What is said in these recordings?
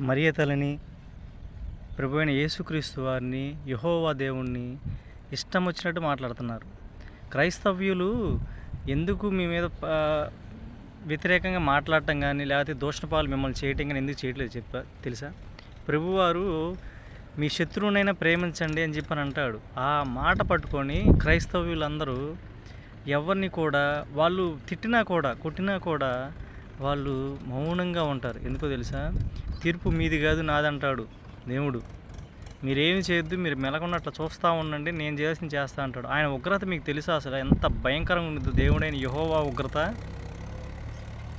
మరియతలని ప్రభు అయిన యేసుక్రీస్తు వారిని యహోవా దేవుణ్ణి ఇష్టం వచ్చినట్టు మాట్లాడుతున్నారు. క్రైస్తవ్యులు ఎందుకు మీ మీద వ్యతిరేకంగా మాట్లాడటం కానీ లేకపోతే దోషణపాలు మిమ్మల్ని చేయటం కానీ ఎందుకు చేయట్లేదు చెప్ప తెలుసా? ప్రభువారు మీ శత్రువునైనా ప్రేమించండి అని చెప్పని అంటాడు. ఆ మాట పట్టుకొని క్రైస్తవ్యులందరూ ఎవరిని కూడా వాళ్ళు తిట్టినా కూడా కొట్టినా కూడా వాళ్ళు మౌనంగా ఉంటారు. ఎందుకో తెలుసా? తీర్పు మీది కాదు నాదంటాడు దేవుడు. మీరేమి చేయొద్దు మీరు మెలకుండా అట్లా చూస్తూ ఉండండి నేను చేయాల్సింది చేస్తా అంటాడు. ఆయన ఉగ్రత మీకు తెలుసా అసలు? ఎంత భయంకరంగా ఉండదు దేవుడైన యహోవా ఉగ్రత?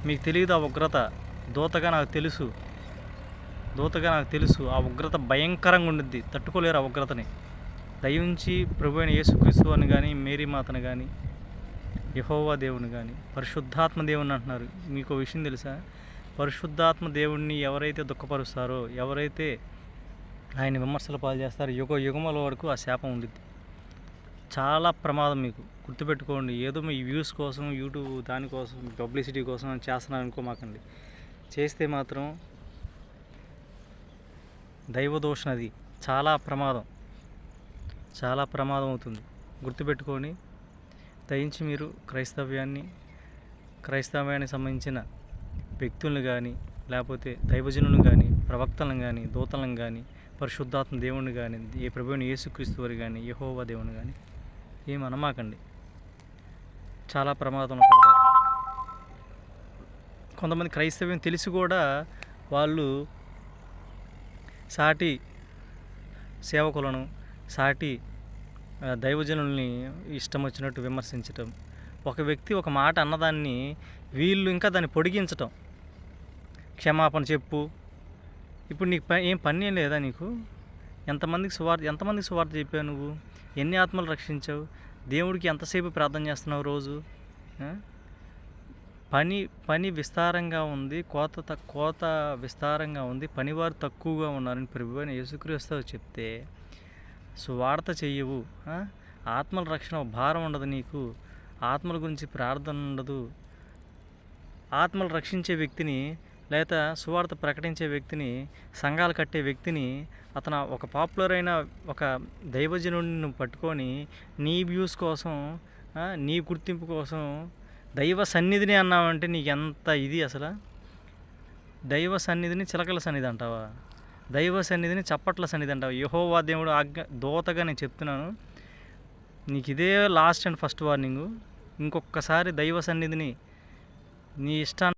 మీకు తెలియదు ఆ ఉగ్రత? దూతగా నాకు తెలుసు. దూతగా నాకు తెలుసు. ఆ ఉగ్రత భయంకరంగా ఉండుద్ది. తట్టుకోలేరు ఆ ఉగ్రతని. దయించి ప్రభు అయిన యేసుక్రీస్తు అని కానీ మేరీ మాతను కానీ యహోవా దేవుని కానీ పరిశుద్ధాత్మ దేవుని అంటున్నారు. మీకు విషయం తెలుసా? పరిశుద్ధాత్మ దేవుణ్ణి ఎవరైతే దుఃఖపరుస్తారో ఎవరైతే ఆయన విమర్శలు పాలు చేస్తారో యుగ యుగముల వరకు ఆ శాపం ఉండిద్ది. చాలా ప్రమాదం మీకు. గుర్తుపెట్టుకోండి ఏదో మీ వ్యూస్ కోసం యూట్యూబ్ దానికోసం పబ్లిసిటీ కోసం చేస్తున్నాను అనుకోమాకండి. చేస్తే మాత్రం దైవదోషణ అది చాలా ప్రమాదం. చాలా ప్రమాదం అవుతుంది. గుర్తుపెట్టుకొని దయించి మీరు క్రైస్తవ్యాన్ని క్రైస్తవ్యానికి సంబంధించిన వ్యక్తులను కానీ లేకపోతే దైవజనులను కానీ ప్రవక్తలను కానీ దూతలను కానీ పరిశుద్ధాత్మ దేవుని కానీ ఏ ప్రభువుని యేసుక్రీస్తు వారి కానీ యహోవా దేవుని కానీ ఏం అనమాకండి. చాలా ప్రమాదంలో పడతారు. కొంతమంది క్రైస్తవ్యం తెలిసి కూడా వాళ్ళు సాటి సేవకులను సాటి దైవజనుల్ని ఇష్టం వచ్చినట్టు విమర్శించటం. ఒక వ్యక్తి ఒక మాట అన్నదాన్ని వీళ్ళు ఇంకా దాన్ని పొడిగించటం. క్షమాపణ చెప్పు. ఇప్పుడు నీకు ఏం పని ఏం లేదా నీకు? ఎంతమందికి సువార్త ఎంతమందికి సువార్త చెప్పావు నువ్వు? ఎన్ని ఆత్మలు రక్షించావు? దేవుడికి ఎంతసేపు ప్రార్థన చేస్తున్నావు రోజు? పని పని విస్తారంగా ఉంది కోత త- కోత విస్తారంగా ఉంది పనివారు తక్కువగా ఉన్నారని ప్రభు అని యేసుక్రీస్తు చెప్తే సువార్త చెయ్యవు. ఆత్మల రక్షణ భారం ఉండదు నీకు. ఆత్మల గురించి ప్రార్థన ఉండదు. ఆత్మలు రక్షించే వ్యక్తిని లేదా సువార్త ప్రకటించే వ్యక్తిని సంఘాలు కట్టే వ్యక్తిని అతను ఒక పాపులర్ అయిన ఒక దైవజనుడిని నువ్వు పట్టుకొని నీ వ్యూస్ కోసం నీ గుర్తింపు కోసం దైవ సన్నిధిని అన్నావంటే నీకు ఎంత ఇది అసలు? దైవ సన్నిధిని చిలకల సన్నిధి అంటావా? దైవ సన్నిధిని చప్పట్ల సన్నిధి అంటావా? యహోవా దేవుడు ఆజ్ఞ దోతగా నేను చెప్తున్నాను. నీకు ఇదే లాస్ట్ అండ్ ఫస్ట్ వార్నింగు. ఇంకొకసారి దైవ సన్నిధిని నీ ఇష్టాన్ని